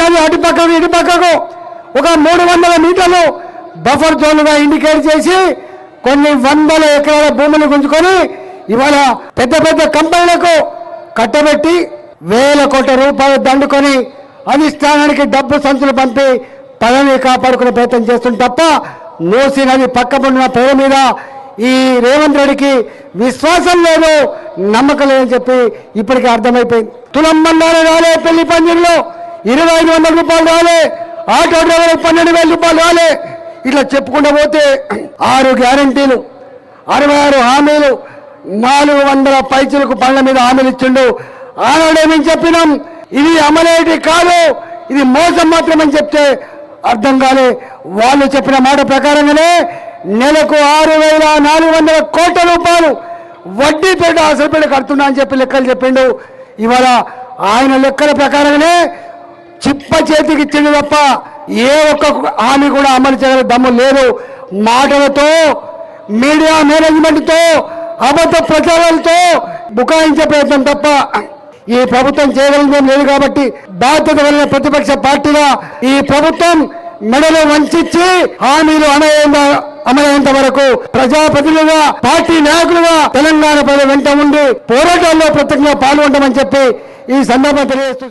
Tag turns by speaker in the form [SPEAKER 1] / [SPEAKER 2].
[SPEAKER 1] నది అటు పక్కకు ఇటు పక్కకు. ఒక మూడు వందల మీటర్లు బఫర్ జోన్గా ఇండికేట్ చేసి కొన్ని వందల ఎకరాల భూములు గుంజుకొని ఇవాళ పెద్ద పెద్ద కంపెనీలకు కట్టబెట్టి వేల కోట్ల రూపాయలు దండుకొని అధిష్టానానికి డబ్బు సంచులు పంపి పదవిని కాపాడుకునే ప్రయత్నం చేస్తుంది తప్ప మూసి నది పక్కపడిన పేరు మీద ఈ రేవంత్ రెడ్డికి విశ్వాసం లేదు నమ్మకం లేదని చెప్పి ఇప్పటికే అర్థమైపోయింది. తులం బండారు రాలే పెళ్ళి పందిరిలో. ఇరవై ఐదు వందల రూపాయలు రాలే ఆటో డ్రైవర్ పన్నెండు వేల రూపాయలు రాలే. ఇట్లా చెప్పుకుంటూ పోతే ఆరు గ్యారంటీలు అరవై ఆరు హామీలు నాలుగు వందల పైచులకు పనుల మీద హామీలు ఇచ్చిండు. ఆనాడే మేము చెప్పినాం ఇది అమలేటి కాదు ఇది మోసం మాత్రమని చెప్తే అర్థం కాలే. వాళ్ళు చెప్పిన మాట ప్రకారంగానే నెలకు ఆరు వేల నాలుగు వందల కోట్ల రూపాయలు వడ్డీ పేట కడుతున్నా అని చెప్పి లెక్కలు చెప్పిండు. ఇవాళ ఆయన లెక్కల ప్రకారంగానే చిప్ప చేతికి ఇచ్చింది తప్ప ఏ ఒక్క హామీ కూడా అమలు చేయగల దమ్ము లేదు. మాటలతో మీడియా మేనేజ్మెంట్తో అబద్ధ ప్రచారాలతో బుకాయించే ప్రయత్నం తప్ప ఈ ప్రభుత్వం చేయగలిగేం లేదు కాబట్టి బాధ్యత కలిగిన ప్రతిపక్ష పార్టీగా ఈ ప్రభుత్వం మెడలు వంచి హామీలు అమలయ్యేంత అమలయ్యేంత వరకు ప్రజాప్రతినిధులుగా పార్టీ నాయకులుగా తెలంగాణ ప్రజల వెంట ఉండి పోరాటాల్లో ప్రత్యేకంగా పాల్గొంటామని చెప్పి ఈ సందర్భం తెలియజేస్తూ